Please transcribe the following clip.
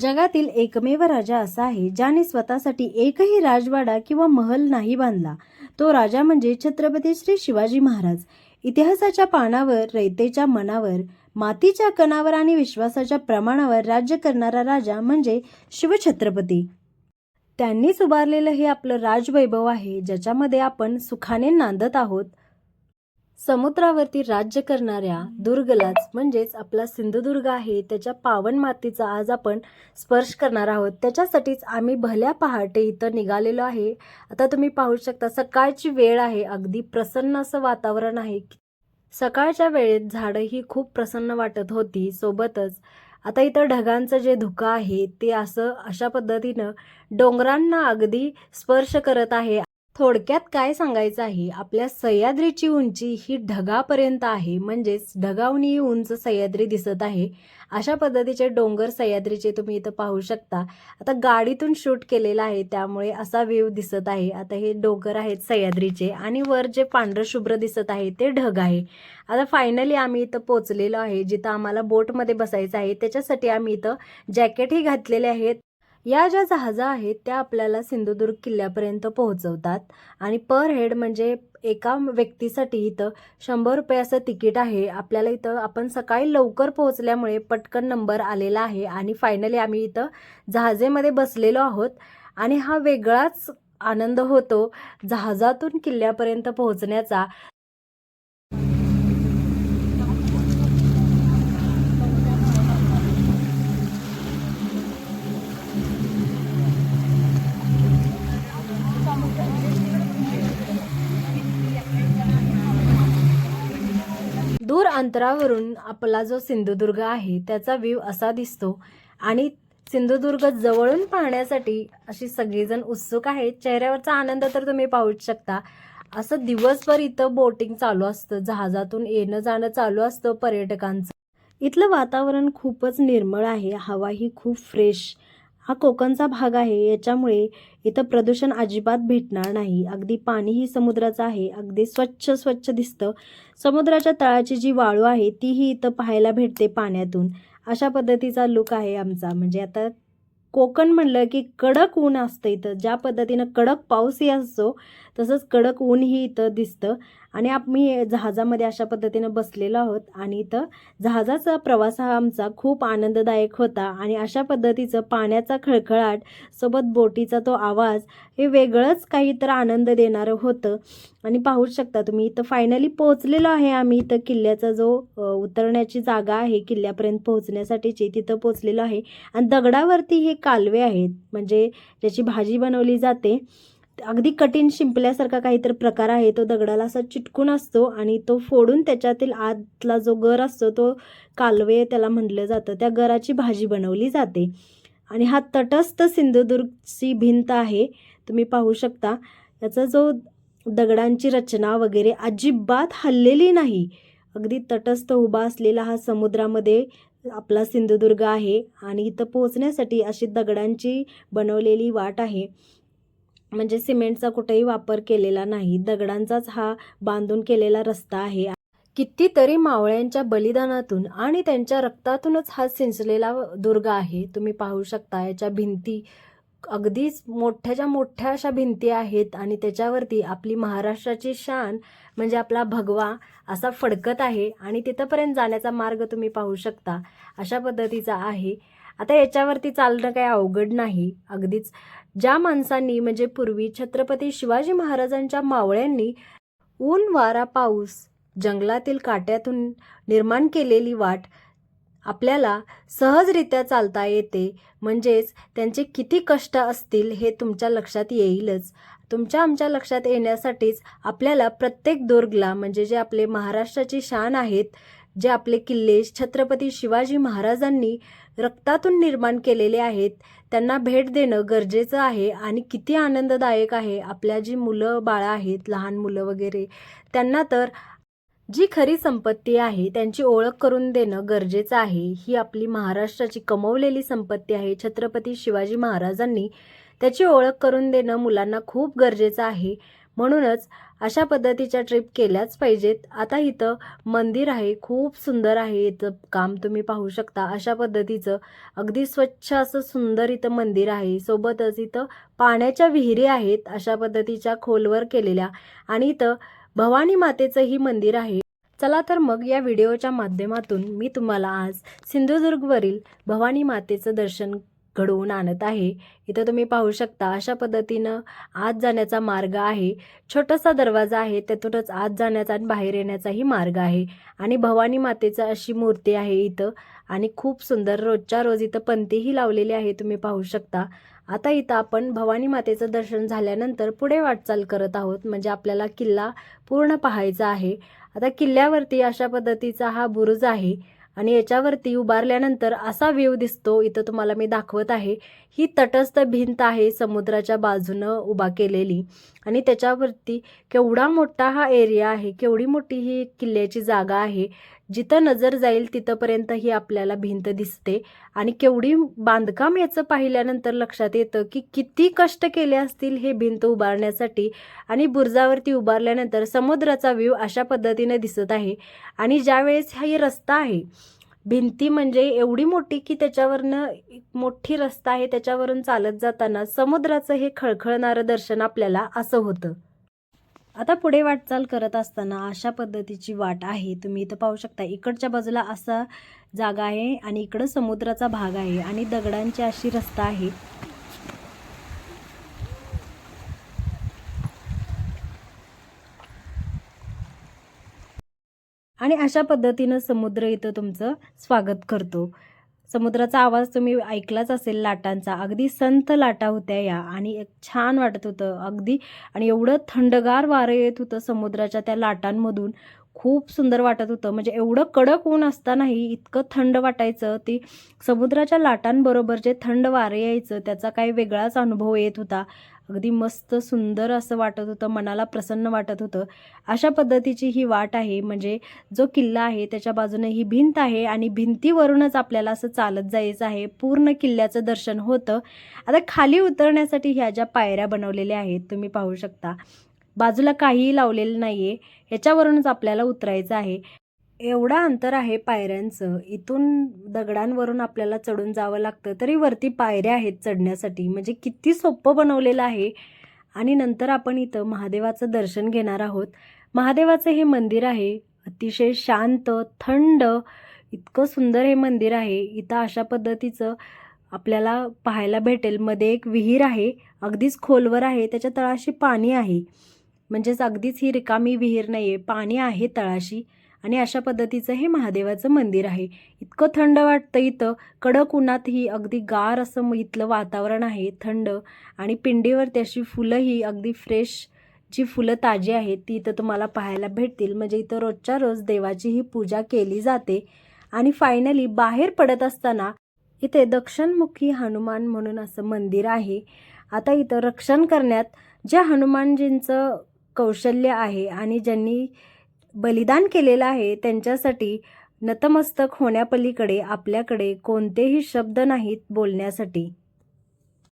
जगातील एकमेव राजा असा आहे ज्याने स्वतःसाठी एकही राजवाडा किंवा महल नाही बांधला. तो राजा म्हणजे छत्रपती श्री शिवाजी महाराज. इतिहासाच्या पानावर रयतेच्या मनावर मातीच्या कणावर आणि विश्वासाच्या प्रमाणावर राज्य करणारा राजा म्हणजे शिवछत्रपती. त्यांनीच उभारलेलं हे आपलं राजवैभव आहे ज्याच्यामध्ये आपण सुखाने नांदत आहोत. समुद्रावरती राज्य करणाऱ्या दुर्गलाच म्हणजेच आपला सिंधुदुर्ग आहे त्याच्या पावन मातीचा आज आपण स्पर्श करणार आहोत. त्याच्यासाठीच आम्ही भल्या पहाटे इथं निघालेलो आहे. आता तुम्ही पाहू शकता सकाळची वेळ आहे. अगदी प्रसन्न असं वातावरण आहे. सकाळच्या वेळेत झाडं ही खूप प्रसन्न वाटत होती सोबतच आता इथं ढगांचं जे धुकं आहे ते असं अशा पद्धतीनं डोंगरांना अगदी स्पर्श करत आहे. थोडक्यात काय सांगायचं आहे? आपल्या सह्याद्रीची उंची ही ढगापर्यंत आहे. म्हणजेच ढगावणी उंच सह्याद्री दिसत आहे. अशा पद्धतीचे डोंगर सह्याद्रीचे तुम्ही इथं पाहू शकता. आता गाडीतून शूट केलेला आहे त्यामुळे असा व्ह्यू दिसत आहे. आता हे डोंगर आहेत सह्याद्रीचे आणि वर जे पांढरं शुभ्र दिसत आहे ते ढग आहे. आता फायनली आम्ही इथं पोचलेलो आहे जिथं आम्हाला बोटमध्ये बसायचं आहे. त्याच्यासाठी आम्ही इथं जॅकेटही घातलेले आहेत. या ज्या जहाजा आहेत त्या आपल्याला सिंधुदुर्ग किल्ल्यापर्यंत पोहोचवतात. आणि पर हेड म्हणजे एका व्यक्तीसाठी इथं शंभर रुपये असं तिकीट आहे. आपल्याला इथं आपण सकाळी लवकर पोहोचल्यामुळे पटकन नंबर आलेला आहे. आणि फायनली आम्ही इथं जहाजेमध्ये बसलेलो आहोत. आणि हा वेगळाच आनंद होतो जहाजातून किल्ल्यापर्यंत पोहोचण्याचा. दूर अंतरावरून आपला जो सिंधुदुर्ग आहे त्याचा व्ह्यू असा दिसतो. आणि सिंधुदुर्ग जवळून पाहण्यासाठी अशी सगळीजण उत्सुक आहेत. चेहऱ्यावरचा आनंद तर तुम्ही पाहूच शकता. असं दिवसभर इथं बोटिंग चालू असतं. जहाजातून येणं जाणं चालू असतं पर्यटकांचं. इथलं वातावरण खूपच निर्मळ आहे. हवा ही खूप फ्रेश हा कोकणचा भाग आहे. याच्यामुळे इथं प्रदूषण अजिबात भेटणार नाही. अगदी पाणीही समुद्राचं आहे. अगदी स्वच्छ स्वच्छ दिसतं. समुद्राच्या तळाची जी वाळू आहे तीही इथं पाहायला भेटते पाण्यातून. अशा पद्धतीचा लुक आहे आमचा. म्हणजे आता कोकण म्हणलं की कडक ऊन असतं इथं. ज्या पद्धतीनं कडक पाऊसही असतो तसंच कडक ऊनही इथं दिसतं. आणि आम्ही जहाजामध्ये अशा पद्धतीनं बसलेलो आहोत आणि इथं जहाजाचा प्रवास हा आमचा खूप आनंददायक होता. आणि अशा पद्धतीचं पाण्याचा खळखळाट सोबत बोटीचा तो आवाज हे वेगळंच काही तर आनंद देणारं होतं. आणि पाहू शकता तुम्ही इथं फायनली पोहोचलेलो आहे आम्ही. इथं किल्ल्याचा जो उतरण्याची जागा आहे किल्ल्यापर्यंत पोहोचण्यासाठीची तिथं पोहोचलेलो आहे. आणि दगडावरती हे कालवे आहेत म्हणजे ज्याची भाजी बनवली जाते. अगदी कठीण शिंपल्यासारखा काहीतरी प्रकार आहे. तो दगडाला असा चिटकून असतो आणि तो फोडून त्याच्यातील आतला जो गर असतो तो कालवे त्याला म्हटलं जातं. त्या गराची भाजी बनवली जाते. आणि हा तटस्थ सिंधुदुर्गची भिंत आहे. तुम्ही पाहू शकता. याचा जो दगडांची रचना वगैरे अजिबात हललेली नाही. अगदी तटस्थ उभा असलेला हा समुद्रामध्ये आपला सिंधुदुर्ग आहे. आणि इथं पोहोचण्यासाठी अशी दगडांची बनवलेली वाट आहे. म्हणजे सिमेंटचा कुठेही वापर केलेला नाही. दगडांचाच हा बांधून केलेला रस्ता आहे. कितीतरी मावळ्यांच्या बलिदानातून आणि त्यांच्या रक्तातूनच हा सिंचलेला दुर्ग आहे. तुम्ही पाहू शकता याच्या भिंती अगदीच मोठ्याच्या मोठ्या अशा भिंती आहेत आणि त्याच्यावरती आपली महाराष्ट्राची शान म्हणजे आपला भगवा असा फडकत आहे आणि तिथंपर्यंत जाण्याचा मार्ग तुम्ही पाहू शकता. अशा पद्धतीचा आहे. आता याच्यावरती चालणं काही अवघड नाही. अगदीच ज्या माणसांनी म्हणजे पूर्वी छत्रपती शिवाजी महाराजांच्या मावळ्यांनी ऊन वारा पाऊस जंगलातील काट्यातून निर्माण केलेली वाट आपल्याला सहजरित्या चालता येते. म्हणजेच त्यांचे किती कष्ट असतील हे तुमच्या लक्षात येईलच. तुमच्या आमच्या लक्षात येण्यासाठीच आपल्याला प्रत्येक दुर्गला म्हणजे जे आपले महाराष्ट्राची शान आहेत जे आपले किल्ले छत्रपती शिवाजी महाराजांनी रक्तातून निर्माण केलेले आहेत. त्यांना भेट देणं गरजेचं आहे आणि किती आनंददायक आहे. आपल्या जी मुलं बाळं आहेत लहान मुलं वगैरे त्यांना तर जी खरी संपत्ती आहे त्यांची ओळख करून देणं गरजेचं आहे. ही आपली महाराष्ट्राची कमवलेली संपत्ती आहे. छत्रपती शिवाजी महाराजांनी त्याची ओळख करून देणं मुलांना खूप गरजेचं आहे. म्हणूनच अशा पद्धतीच्या ट्रिप केल्याच पाहिजेत. आता इथं मंदिर आहे खूप सुंदर आहे. इथं काम तुम्ही पाहू शकता. अशा पद्धतीचं अगदी स्वच्छ असं सुंदर इथं मंदिर आहे. सोबतच इथं पाण्याच्या विहिरी आहेत अशा पद्धतीच्या खोलवर केलेल्या आणि इथं भवानी मातेचंही मंदिर आहे. चला तर मग या व्हिडिओच्या माध्यमातून मी तुम्हाला आज सिंधुदुर्गवरील भवानी मातेचं दर्शन घडवून आणत आहे. इथं तुम्ही पाहू शकता अशा पद्धतीनं आत जाण्याचा मार्ग आहे. छोटासा दरवाजा आहे त्यातूनच आत जाण्याचा आणि बाहेर येण्याचाही मार्ग आहे. आणि भवानी मातेचं अशी मूर्ती आहे इथं. आणि खूप सुंदर रोजच्या रोज इथं पंतीही लावलेली आहे तुम्ही पाहू शकता. आता इथं आपण भवानी मातेचं दर्शन झाल्यानंतर पुढे वाटचाल करत आहोत. म्हणजे आपल्याला किल्ला पूर्ण पाहायचा आहे. आता किल्ल्यावरती अशा पद्धतीचा हा बुरुज आहे. आणि याच्यावरती उभारल्यानंतर असा व्ह्यू दिसतो इथं तुम्हाला मी दाखवत आहे. ही तटस्थ भिंत आहे समुद्राच्या बाजूनं उभा केलेली. आणि त्याच्यावरती केवढा मोठा हा एरिया आहे केवढी मोठी ही किल्ल्याची जागा आहे जिथं नजर जाईल तिथंपर्यंत ही आपल्याला भिंत दिसते. आणि केवढी बांधकाम याचं पाहिल्यानंतर लक्षात येतं की किती कष्ट केले असतील हे भिंत उभारण्यासाठी. आणि बुर्जावरती उभारल्यानंतर समुद्राचा व्ह्यू अशा पद्धतीने दिसत आहे. आणि ज्यावेळेस हा ही रस्ता आहे भिंती म्हणजे एवढी मोठी की त्याच्यावरनं एक मोठी रस्ता आहे त्याच्यावरून चालत जाताना समुद्राचं हे खळखळणारं दर्शन आपल्याला असं होतं. आता पुढे वाटचाल करत असताना अशा पद्धतीची वाट आहे. तुम्ही इथं पाहू शकता इकडच्या बाजूला असा जागा आहे आणि इकडं समुद्राचा भाग आहे आणि दगडांची अशी रस्ता आहे. आणि अशा पद्धतीनं समुद्र इथं तुमचं स्वागत करतो. समुद्राचा आवाज तुम्ही ऐकलाच असेल लाटांचा. अगदी संत लाटा होत्या या आणि एक छान वाटत होतं. अगदी आणि एवढं थंडगार वारं येत होतं समुद्राच्या त्या लाटांमधून. खूप सुंदर वाटत होतं. म्हणजे एवढं कडक ऊन असतानाही इतकं थंड वाटायचं. ती समुद्राच्या लाटांबरोबर जे थंड वारे यायचं त्याचा काही वेगळाच अनुभव येत होता. अगदी मस्त सुंदर असं वाटत होतं मनाला प्रसन्न वाटत होतं. अशा पद्धतीची ही वाट आहे. म्हणजे जो किल्ला आहे त्याच्या बाजूने ही भिंत आहे आणि भिंतीवरूनच आपल्याला असं चालत जायचं आहे. पूर्ण किल्ल्याचं दर्शन होतं. आता खाली उतरण्यासाठी ह्या ज्या पायऱ्या बनवलेल्या आहेत तुम्ही पाहू शकता. बाजूला काहीही लावलेलं नाही आहे ह्याच्यावरूनच आपल्याला उतरायचं आहे. एवढं अंतर आहे पायऱ्यांचं. इथून दगडांवरून आपल्याला चढून जावं लागतं. तरी वरती पायऱ्या आहेत चढण्यासाठी. म्हणजे किती सोपं बनवलेलं आहे. आणि नंतर आपण इथं महादेवाचं दर्शन घेणार आहोत. महादेवाचं हे मंदिर आहे. अतिशय शांत थंड इतकं सुंदर हे मंदिर आहे. इथं अशा पद्धतीचं आपल्याला पाहायला भेटेल. मध्ये एक विहीर आहे. अगदीच खोलवर आहे. त्याच्या तळाशी पाणी आहे. म्हणजेच अगदीच ही रिकामी विहीर नाही आहे पाणी आहे तळाशी. आणि अशा पद्धतीचं हे महादेवाचं मंदिर आहे. इतकं थंड वाटतं इथं. कडक उन्हातही अगदी गार असं इथलं वातावरण आहे थंड. आणि पिंडीवरती अशी फुलंही अगदी फ्रेश जी फुलं ताजी आहेत ती इथं तुम्हाला पाहायला भेटतील. म्हणजे इथं रोजच्या रोज देवाची ही पूजा केली जाते. आणि फायनली बाहेर पडत असताना इथे दक्षिणमुखी हनुमान म्हणून असं मंदिर आहे. आता इथं रक्षण करण्यात ज्या हनुमानजींचं कौशल्य आहे आणि ज्यांनी बलिदान केलेलं आहे त्यांच्यासाठी नतमस्तक होण्यापलीकडे आपल्याकडे कोणतेही शब्द नाहीत बोलण्यासाठी.